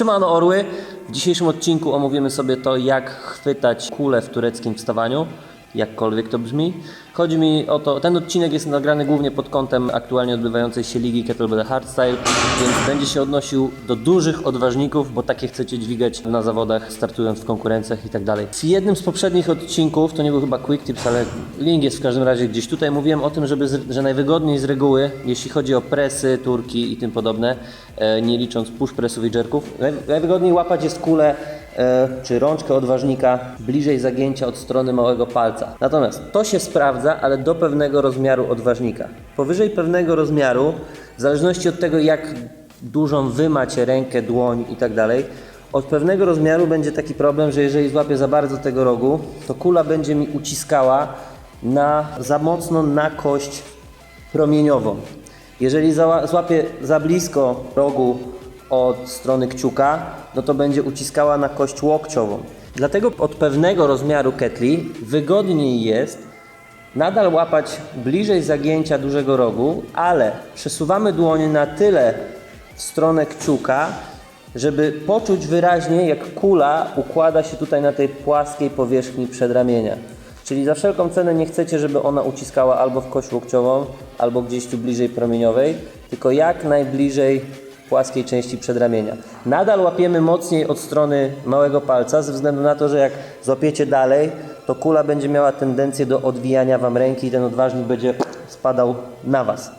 Siemano Orły! W dzisiejszym odcinku omówimy sobie to, jak chwytać kulę w tureckim wstawaniu, jakkolwiek to brzmi. Chodzi mi o to, ten odcinek jest nagrany głównie pod kątem aktualnie odbywającej się ligi Kettlebell Hardstyle, więc będzie się odnosił do dużych odważników, bo takie chcecie dźwigać na zawodach, startując w konkurencjach i tak dalej. W jednym z poprzednich odcinków, to nie był chyba Quick Tips, ale link jest w każdym razie gdzieś tutaj, mówiłem o tym, żeby, że najwygodniej z reguły, jeśli chodzi o presy, turki i tym podobne, e, nie licząc push pressów i jerków, naj, najwygodniej łapać jest kulę czy rączkę odważnika bliżej zagięcia od strony małego palca. Natomiast to się sprawdza, ale do pewnego rozmiaru odważnika. Powyżej pewnego rozmiaru, w zależności od tego jak dużą wy macie rękę, dłoń i tak dalej, od pewnego rozmiaru będzie taki problem, że jeżeli złapię za bardzo tego rogu, to kula będzie mi uciskała na, za mocno na kość promieniową. Jeżeli zała- złapię za blisko rogu od strony kciuka, no to będzie uciskała na kość łokciową. Dlatego od pewnego rozmiaru ketli wygodniej jest nadal łapać bliżej zagięcia dużego rogu, ale przesuwamy dłonie na tyle w stronę kciuka, żeby poczuć wyraźnie, jak kula układa się tutaj na tej płaskiej powierzchni przedramienia. Czyli za wszelką cenę nie chcecie, żeby ona uciskała albo w kość łokciową, albo gdzieś tu bliżej promieniowej, tylko jak najbliżej płaskiej części przedramienia. Nadal łapiemy mocniej od strony małego palca, ze względu na to, że jak złapiecie dalej, to kula będzie miała tendencję do odwijania Wam ręki i ten odważnik będzie spadał na Was.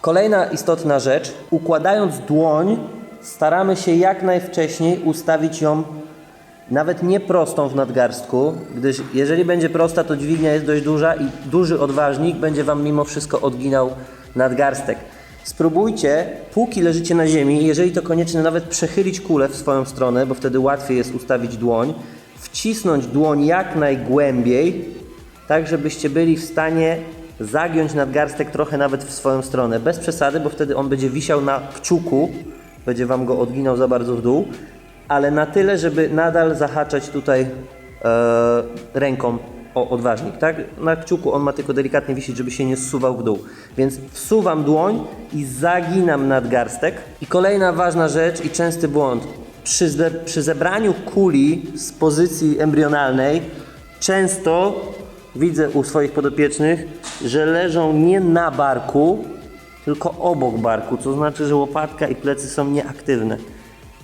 Kolejna istotna rzecz, układając dłoń, staramy się jak najwcześniej ustawić ją nawet nie prostą w nadgarstku, gdyż jeżeli będzie prosta, to dźwignia jest dość duża i duży odważnik będzie Wam mimo wszystko odginał nadgarstek. Spróbujcie, póki leżycie na ziemi, jeżeli to konieczne, nawet przechylić kulę w swoją stronę, bo wtedy łatwiej jest ustawić dłoń, wcisnąć dłoń jak najgłębiej, tak żebyście byli w stanie zagiąć nadgarstek trochę nawet w swoją stronę. Bez przesady, bo wtedy on będzie wisiał na kciuku, będzie Wam go odginał za bardzo w dół, ale na tyle, żeby nadal zahaczać tutaj e, ręką o odważnik, tak? Na kciuku on ma tylko delikatnie wisieć, żeby się nie zsuwał w dół. Więc wsuwam dłoń i zaginam nadgarstek. I kolejna ważna rzecz i częsty błąd. Przy, ze, przy zebraniu kuli z pozycji embrionalnej często widzę u swoich podopiecznych, że leżą nie na barku, tylko obok barku, co znaczy, że łopatka i plecy są nieaktywne.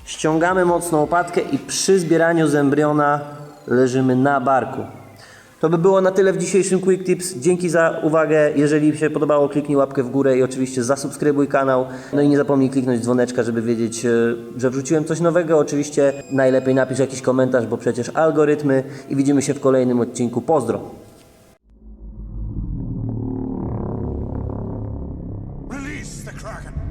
Ściągamy mocno łopatkę i przy zbieraniu z embriona leżymy na barku. To by było na tyle w dzisiejszym Quick Tips. Dzięki za uwagę. Jeżeli się podobało, kliknij łapkę w górę i oczywiście zasubskrybuj kanał. No i nie zapomnij kliknąć dzwoneczka, żeby wiedzieć, e, że wrzuciłem coś nowego. Oczywiście najlepiej napisz jakiś komentarz, bo przecież algorytmy. I widzimy się w kolejnym odcinku. Pozdro! Release the Kraken!